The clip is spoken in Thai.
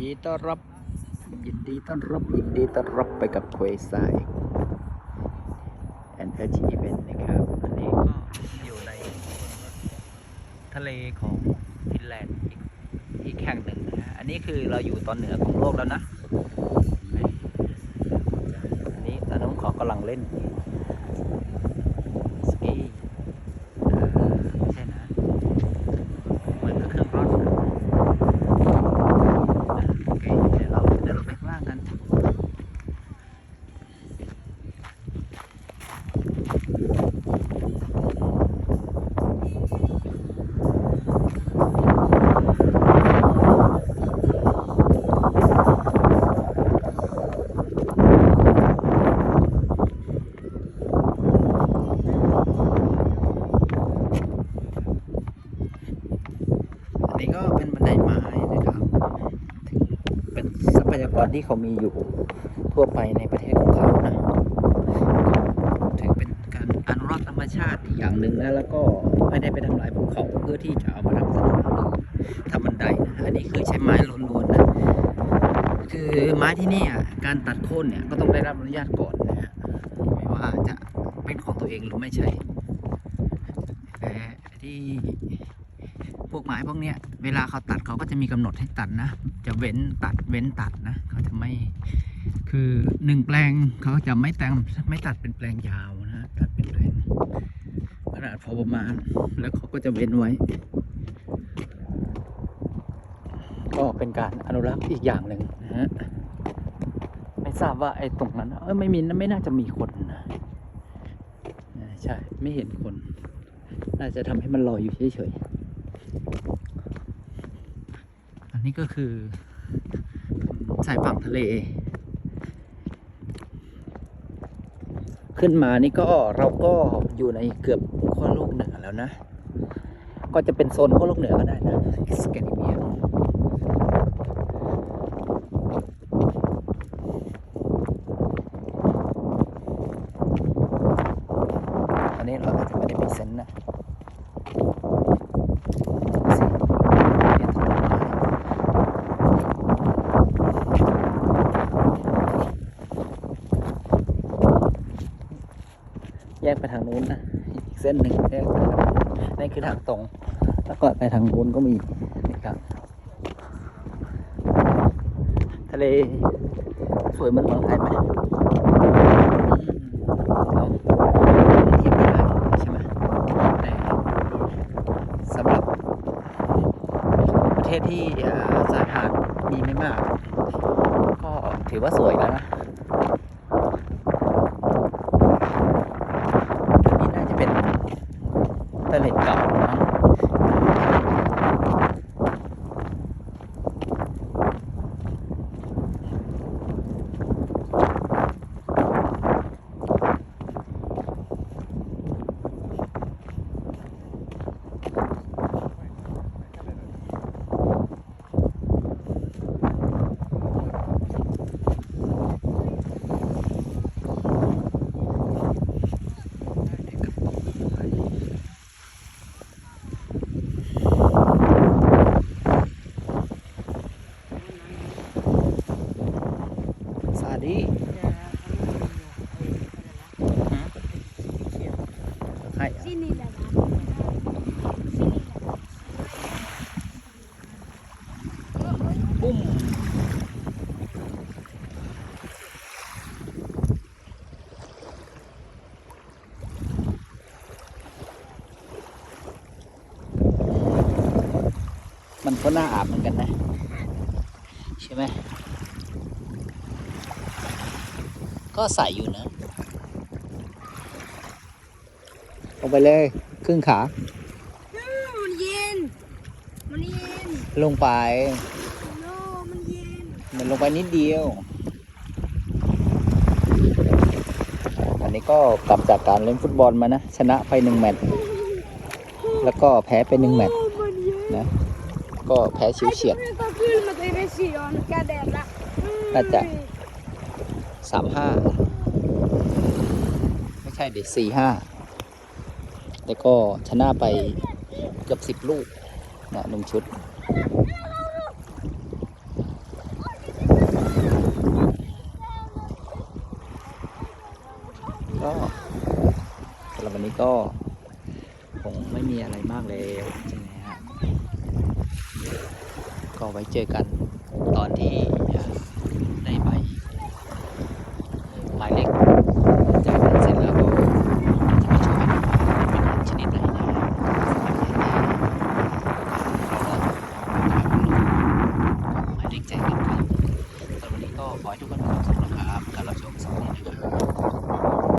ดีต้อนรับ ยินดีต้อนรับยินดีต้อนรับไปกับเควสายแอนเทอร์จีเวนนะครับอันนี้ก็อยู่ในทะเลของฟินแลนด์อีกแห่งหนึ่งนะฮะอันนี้คือเราอยู่ตอนเหนือของโลกแล้วนะ อันนี้ตอนน้องขอกำลังเล่นสกีเอ่อไม่ใช่นะเหมือนกับเครื่องร่อนนะ โอเคเดี๋ยวเราเดี๋ยวเราไปข้างล่างกัน อันนี้ก็เป็นบันไดไม้นะครับ เป็น ยากรที่เขามีอยู่ทั่วไปในประเทศของเขานะถือเป็นการอนุรักษ์ธรรมชาติอย่างหนึ่งนะแล้วก็ไม่ได้ไปทำลายภูเขาเพื่อที่จะเอามาทำถนนหรือทำบันไดนะอันนี้คือใช้ไม้ล้วนๆนะคือไม้ที่นี่การตัดโค่นเนี่ยก็ต้องได้รับอนุญาตก่อนนะฮะไม่ว่าจะเป็นของตัวเองหรือไม่ใช่แต่ที่ พวกไม้พวกเนี้ยเวลาเขาตัดเขาก็จะมีกำหนดให้ตัดนะ จะเว้นตัดเว้นตัดนะเขาจะไม่คือหนึ่งแปลงเขาจะไม่แต่งไม่ตัดเป็นแปลงยาวนะตัดเป็นแปลงขนาดพอประมาณแล้วเขาก็จะเว้นไว้ ก็เป็นการอนุรักษ์อีกอย่างหนึ่งนะฮะไม่ทราบว่าไอ้ตรงนั้นเออไม่มีไม่น่าจะมีคนนะใช่ไม่เห็นคน น่าจะทำให้มันลอยอยู่เฉยๆ อันนี้ก็คือสายฝั่งทะเล ขึ้นมานี่ก็เราก็อยู่ในเกือบขั้วโลกเหนือแล้วนะ ก็จะเป็นโซนขั้วโลกเหนือก็ได้นะสแกนดิเนียอันนี้เราอาจจะไม่ได้มีเซนส์นะสิเนี่ยถนนไม้แย กไปทางนู้นนะอีกเส้นหนึ่งแยกไปทางนี่คือทางตรง แล้วก็ไปทางนู้นก็มีนะครับ ทะเลสวยเหมือนเมืองไทยไหมเอาเทียบไม่ได้ใช่ไหมสำหรับประเทศที่สายหาดมีไม่มาก ก็ถือว่าสวยแล้วนะอันนี้น่าจะเป็น ทะเลเก่ามั้งซาดี ให้อะปุ้มมันก็น่าอาบเหมือนกันนะ ใช่ไหม ก็ใส่อยู่นะ ลงไปเลย ครึ่งขา มันเย็น มันเย็นลงไป โนมันเย็น มันลงไปนิดเดียว อันนี้ก็กลับจากการเล่นฟุตบอลมานะ ชนะไปหนึ่งแมตช์ แล้วก็แพ้ไปหนึ่งแมตช์ โอ้มันเย็นนะ ก็แพ้ชิวเฉียด Ay, ta filmat i resion cadella. น่าจะ สามห้า ไม่ใช่เด็ดสี่ห้า แล้วก็ชนะไปเกือบสิบลูกนะหนึ่งชุด ก็สำหรับวันนี้ก็คงไม่มีอะไรมากเลยใช่ไหมฮะก็ไว้เจอกันตอนที่ เรา